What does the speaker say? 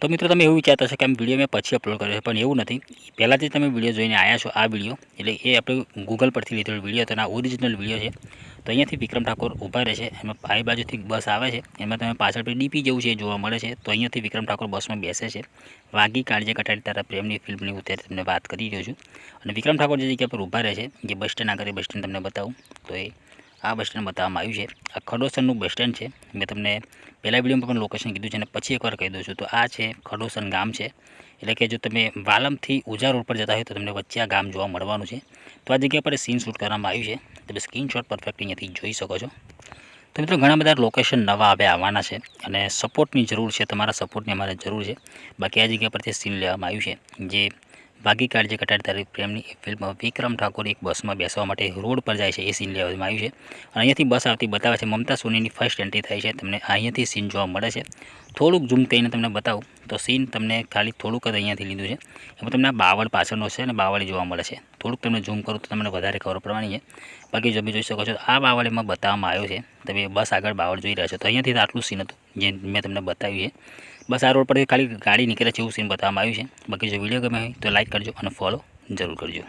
તો મિત્રો તમે એવું વિચારતા હશો કે આમ વીડિયો મેં પછી અપલોડ કર્યો છે, પણ એવું નથી. પહેલાંથી તમે વીડિયો જોઈને આવ્યા છો આ વીડિયો એટલે એ આપણે ગૂગલ પરથી લીધેલો વીડિયો હતો આ ઓરિજિનલ વીડિયો છે. તો અહીંયાથી વિક્રમ ઠાકોર ઊભા રહે છે એમાં પાઈ બાજુથી બસ આવે છે. એમાં તમે પાછળ ડીપી જેવું છે જોવા મળે છે. તો અહીંયાથી વિક્રમ ઠાકોર બસમાં બેસે છે. વાગી કાળજે કટાડી તારા પ્રેમની ફિલ્મની હું ત્યારે તમને વાત કરી રહ્યો છું. અને વિક્રમ ઠાકોર જે જગ્યા પર ઊભા રહે છે, જે બસ સ્ટેન્ડ આગળ બસ સ્ટેન્ડ તમને બતાવું, તો એ આ બસ સ્ટેન્ડ બતાવવામાં આવ્યું છે. આ ખડોસરનું બસ સ્ટેન્ડ છે. મેં તમને પહેલાં વિડીયોમાં પણ લોકેશન કીધું છે અને પછી એકવાર કહી દઉં છું. તો આ છે ખડોસર ગામ છે. એટલે કે જો તમે વાલમથી ઉજા રોડ પર જતા હોય તો તમને વચ્ચે આ ગામ જોવા મળવાનું છે. તો આ જગ્યા પર સીન શૂટ કરવામાં આવ્યું છે. તમે સ્ક્રીનશોટ પરફેક્ટ અહીંયાથી જોઈ શકો છો. તો મિત્રો ઘણા બધા લોકેશન નવા હવે આવવાના છે અને સપોર્ટની જરૂર છે. તમારા સપોર્ટની અમારે જરૂર છે. બાકી આ જગ્યા પરથી સીન લેવામાં આવ્યું છે. જે ભાગી કાળજે કટાડી તારી પ્રેમની ફિલ્મ વિક્રમ ઠાકોર એક બસમાં બેસવા માટે રોડ પર જાય છે. એ સીન લેવામાં આવ્યું છે. અને અહીંયાથી બસ આવતી બતાવે છે, મમતા સોનીની ફર્સ્ટ એન્ટ્રી થાય છે. તમને અહીંયાથી સીન જોવા મળે છે. થોડુંક ઝૂમ કરીને તમને બતાવું, તો સીન તમને ખાલી થોડુંક જ અહીંયાથી લીધું છે. એમાં તમને બાવળ પાછળનો છે અને બાવળી જોવા મળે છે. થોડુંક તમને ઝૂમ કરું તો તમને વધારે ખબર પડવાની છે. બાકી જો જોઈ શકો છો, આ બાવળીમાં બતાવવામાં આવ્યો છે, તમે બસ આગળ બાવળ જોઈ રહ્યા છો. તો અહીંયાથી આટલું સીન હતું. જે મેં તમને બતાવ્યું છે. બસ આ રોડ પર ખાલી ગાડી નીકળે છે એવું સીન બતાવવામાં આવ્યું છે. બાકી જો વીડિયો ગમે હોય તો લાઇક કરજો અને ફોલો જરૂર કરજો.